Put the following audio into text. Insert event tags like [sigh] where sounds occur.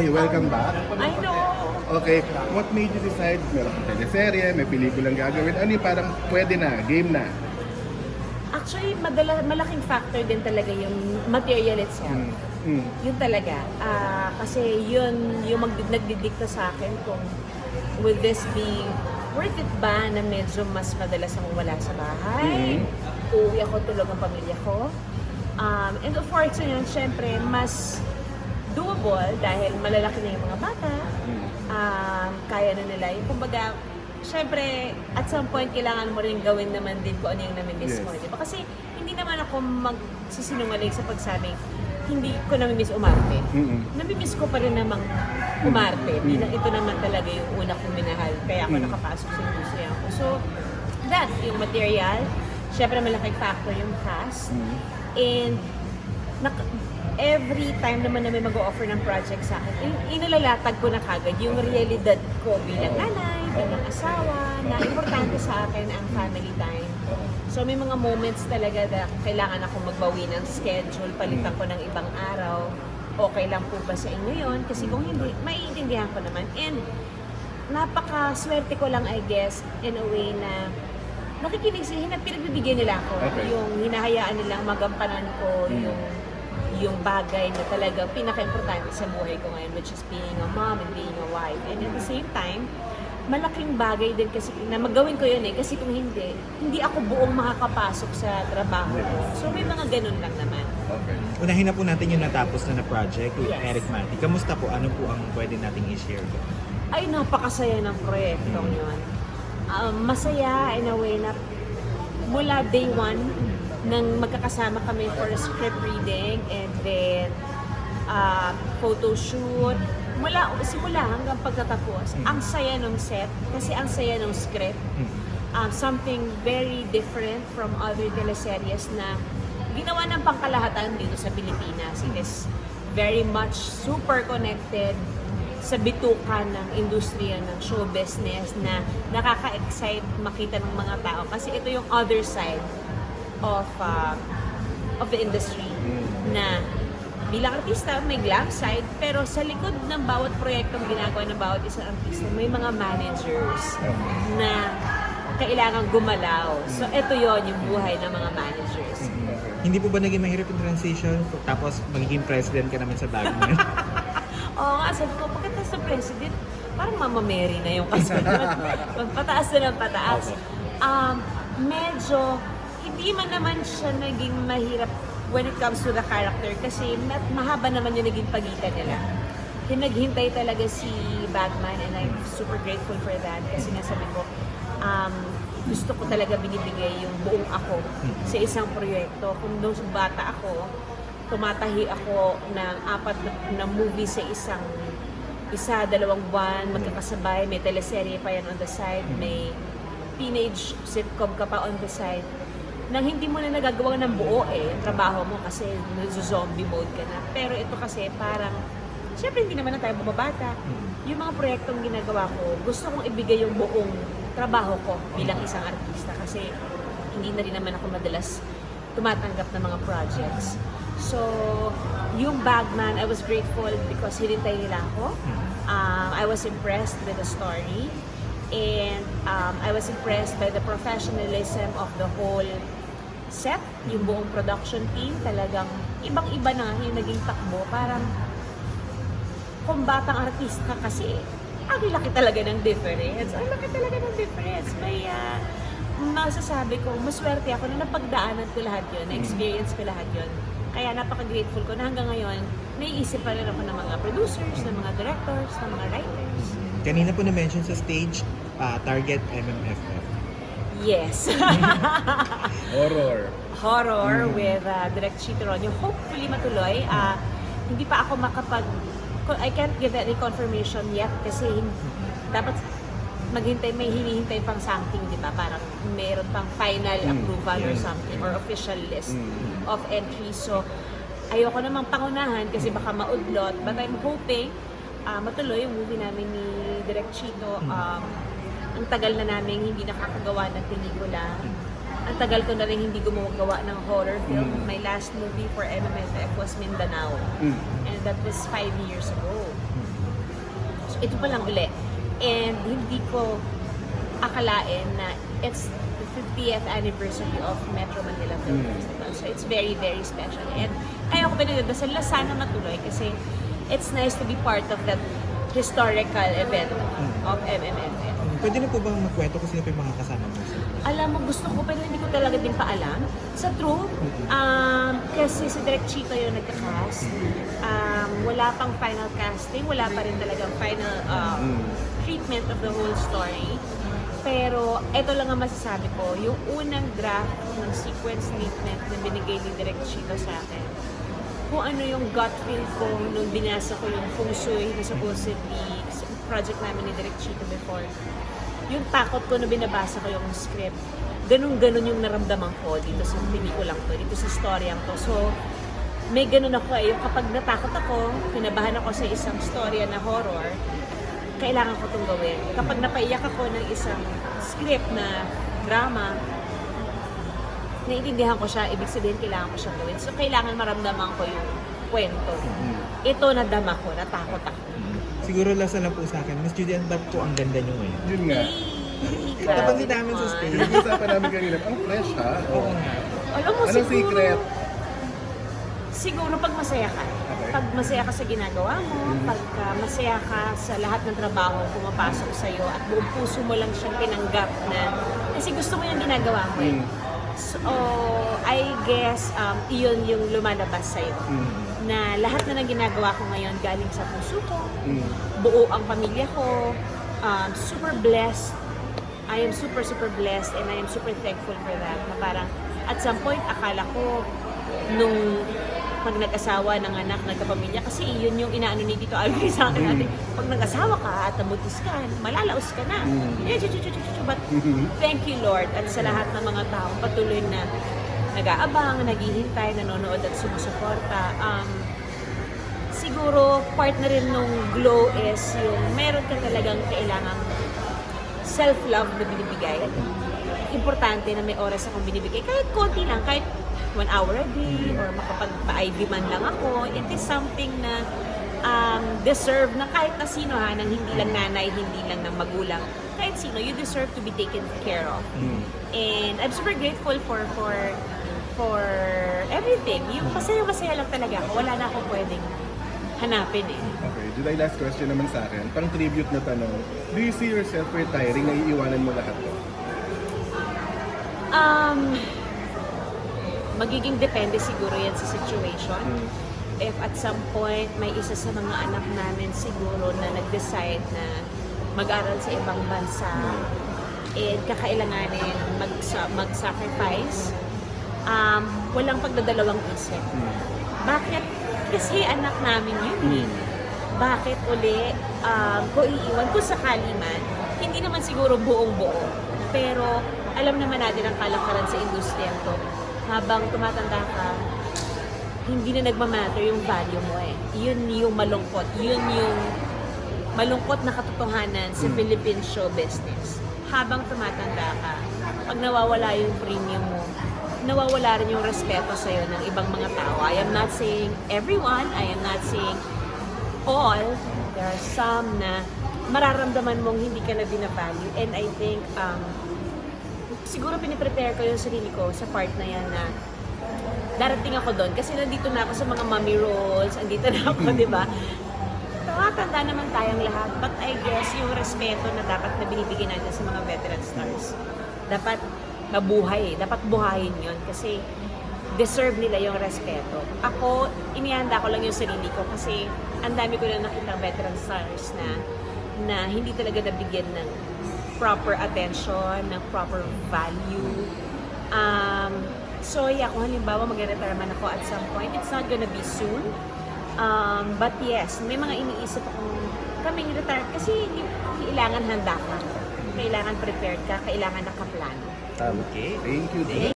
Hey, welcome back. I know. Okay, what made you decide, meron kang teleserye, may pelikulang gagawin, ano yung parang pwede na, game na? Actually, madala, malaking factor din talaga yung material itself. Mm. Mm. Yun talaga. Ah, kasi yun yung mag, nagdidikta sa akin kung will this be worth it ba na medyo mas madalas akong wala sa bahay? Uuwi ako tulog ang pamilya ko? Um, and of course, yun, syempre, mas doable dahil malalaki na yung mga bata. Mm. um, kaya na nila. Yung kumbaga, syempre, at some point, kailangan mo rin gawin naman din kung ano yung namimiss mo. Yes. Di ba? Kasi hindi naman ako magsisinungaling sa pagsabing, hindi ko namimiss umarte. Mm-mm. Namimiss ko pa rin namang umarte. Mm. Bilang ito naman talaga yung una kong minahal. Kaya ako Mm. nakapasok sa industriya ko. So, that, yung material, syempre malaking factor yung cast. Mm. And nak- every time naman na may mag-offer ng project sa akin, in- inalalatag ko na kagad yung realidad ko bilang nanay, bilang asawa, na importante sa akin ang family time. So may mga moments talaga na kailangan ako magbawi ng schedule, palitan ko ng ibang araw. Okay lang po ba sa inyo yun? Kasi kung hindi, maiintindihan ko naman. And napaka-swerte ko lang, I guess, in a way na nakikinig sila, pinagbibigyan nila ako. Okay. Yung hinahayaan nilang magampanan ko, Mm. yung yung bagay na talaga pinaka-importante sa buhay ko ngayon, which is being a mom and being a wife. And at the same time, malaking bagay din kasi na magawin ko yun eh. Kasi kung hindi, hindi ako buong makakapasok sa trabaho ko. So may mga ganun lang naman. Okay. Unahin na po natin yung natapos na na project with Yes. Eric Mati. Kamusta po? Ano po ang pwede nating i-share doon? ay napakasaya ng proyektong yun. Um, masaya in a way na mula day one nang magkakasama kami for a script reading and then uh, photo shoot. Mula, simula hanggang pagkatapos, ang saya ng set kasi ang saya ng script. Um, something very different from other teleseries na ginawa ng pangkalahatan dito sa Pilipinas. It is very much super connected sa bituka ng industriya ng show business na nakaka-excite makita ng mga tao kasi ito yung other side of uh, of the industry na bilang artista may glam side pero sa likod ng bawat proyektong ginagawa ng bawat isang artista may mga managers na kailangan gumalaw. So ito yon yung buhay ng mga managers. Hindi po ba naging mahirap yung transition? Tapos magiging president ka naman sa Bagman? [laughs] Oo nga, sabi ko, pagkatapos ng president, parang Mama Mary na yung kasunod. [laughs] Pataas na ng pataas. Um, medyo, hindi man naman siya naging mahirap when it comes to the character kasi ma- mahaba naman yung naging pagitan nila. Pinaghintay talaga si Batman and I'm super grateful for that kasi nga sabi ko, um, gusto ko talaga binibigay yung buong ako sa isang proyekto. Kung nung bata ako, tumatahi ako ng apat na, na movie sa isang isa, dalawang buwan, magkakasabay, may teleserye pa yan on the side, may teenage sitcom ka pa on the side nang hindi mo na nagagawa ng buo eh, yung trabaho mo kasi zombie mode ka na. Pero ito kasi parang, syempre hindi naman na tayo bumabata. Yung mga proyektong ginagawa ko, gusto kong ibigay yung buong trabaho ko bilang isang artista kasi hindi na rin naman ako madalas tumatanggap ng mga projects. So, yung Bagman, I was grateful because hinintay nila ako. Um, I was impressed with the story. And um, I was impressed by the professionalism of the whole set, yung buong production team. Talagang ibang-iba na yung naging takbo. Parang kung batang artista ka kasi, ang laki talaga ng difference. Ang laki talaga ng difference. May ah, masasabi ko, maswerte ako na napagdaanan ko lahat yun, na-experience ko lahat yun. Kaya napaka-grateful ko na hanggang ngayon, naiisip pa rin ako ng mga producers, ng mga directors, ng mga writers. Kanina po na-mention sa stage, ah, Target MMFF. Yes. [laughs] Horror. Horror Mm. with uh, Direct Chito Ronyo. Hopefully matuloy. Ah, hindi pa ako makapag... I can't give any confirmation yet kasi hin- dapat maghintay, may hinihintay pang something, di ba? Parang meron pang final Mm. approval or Yes. something or official list Mm. of entries. So, ayoko namang pangunahan kasi baka maudlot. But I'm hoping ah, matuloy yung movie namin ni Direct Chito. Um, ang tagal na namin hindi nakakagawa ng pelikula. Ang tagal ko na rin hindi gumagawa ng horror film. Mm. My last movie for MMFF was Mindanao. Mm. And that was five years ago. ito pa lang uli. And hindi ko akalain na it's the 50th anniversary of Metro Manila Film Mm. Festival. So it's very, very special. And kaya ako pinagdadasal na sana matuloy kasi it's nice to be part of that historical event of MMFF. Pwede na po bang magkwento kung sino po yung mga kasama mo? Alam mo, gusto ko pero hindi ko talaga din pa alam. Sa true, um, kasi si Direk Chito yung nagka-cast. Um, wala pang final casting, wala pa rin talagang final um, treatment of the whole story. Pero eto lang ang masasabi ko, yung unang draft ng sequence statement na binigay ni Direk Chito sa akin, kung ano yung gut feel ko nung binasa ko yung feng shui na supposedly sa project namin ni Direk Chito before, yung takot ko na binabasa ko yung script, ganun-ganun yung naramdaman ko dito sa pelikulang to, dito sa storyang to. So, may ganun ako eh. Yung kapag natakot ako, kinabahan ako sa isang storya na horror, kailangan ko itong gawin. Kapag napaiyak ako ng isang script na drama, naiintindihan ko siya, ibig sabihin kailangan ko siyang gawin. So, kailangan maramdaman ko yung kwento. Ito nadama ko, natakot ako. Siguro last na lang po sa akin, Miss Julian, ba't po ang ganda nyo ngayon? Yun nga. Napansin namin sa stage. Pinag-usapan namin kanina, ang fresh ha? Oo nga. Alam mo, Anong siguro, secret? siguro pag masaya ka. Pag masaya ka sa ginagawa mo, pagka masaya ka sa lahat ng trabaho pumapasok sa iyo at buong puso mo lang siyang tinanggap na kasi gusto mo yung ginagawa mo eh. Mm. So, I guess, um, iyon yung lumalabas sa'yo. Mm. Na lahat na ng ginagawa ko ngayon galing sa puso ko, Mm. buo ang pamilya ko, um, super blessed. I am super, super blessed and I am super thankful for that. Na parang, at some point, akala ko, nung pag nag-asawa ng anak, nagkapamilya, kasi yun yung inaano ni Tito Alvin sa akin natin. Pag nag-asawa ka at namutis ka, malalaos ka na. Mm. Eh, chu- chu- But Mhm. thank you, Lord, at sa lahat ng mga tao patuloy na nag-aabang, naghihintay, nanonood at sumusuporta. Um, siguro part na rin nung glow is yung meron ka talagang kailangang self-love na binibigay. Importante na may oras akong binibigay. Kahit konti lang, kahit one hour a day or makapagpa-IV man lang ako, it is something na um, deserve na kahit na sino ha, nang hindi lang nanay, hindi lang ng magulang, kahit sino, you deserve to be taken care of. Mm. And I'm super grateful for for for everything. Yung masaya-masaya lang talaga ako. Wala na akong pwedeng hanapin eh. Okay, July last question naman sa akin. Pang tribute na tanong, do you see yourself retiring na iiwanan mo lahat to? Um, magiging depende siguro yan sa situation. Mm. If at some point may isa sa mga anak namin siguro na nag-decide na mag-aral sa ibang bansa and kakailanganin mag mag-sacrifice, um, walang pagdadalawang isip. Mm. Bakit? Kasi anak namin yun eh. Bakit uli um, ko iiwan kung sakali man, hindi naman siguro buong buo. Pero alam naman natin ang kalakaran sa industriya to. Habang tumatanda ka, hindi na nagmamatter yung value mo eh. Yun yung malungkot. Yun yung malungkot na katotohanan sa Mm. Philippine show business. Habang tumatanda ka, pag nawawala yung premium mo, nawawala rin yung respeto sa'yo ng ibang mga tao. I am not saying everyone, I am not saying all. There are some na mararamdaman mong hindi ka na binavalue. And I think, um, siguro piniprepare ko yung sarili ko sa part na yan na darating ako doon kasi nandito na ako sa mga mommy roles, andito na ako, di ba? Tumatanda naman tayong lahat, but I guess yung respeto na dapat na binibigyan natin sa mga veteran stars, dapat mabuhay. Dapat buhayin yon kasi deserve nila yung respeto. Ako, inihanda ko lang yung sarili ko kasi ang dami ko na nakitang veteran stars na na hindi talaga nabigyan ng proper attention, ng proper value. Um, so yeah, kung halimbawa mag-retire man ako at some point, it's not gonna be soon. Um, but yes, may mga iniisip akong kaming retire kasi kailangan handa ka. Kailangan prepared ka, kailangan nakaplano. Okay. Thank you. July.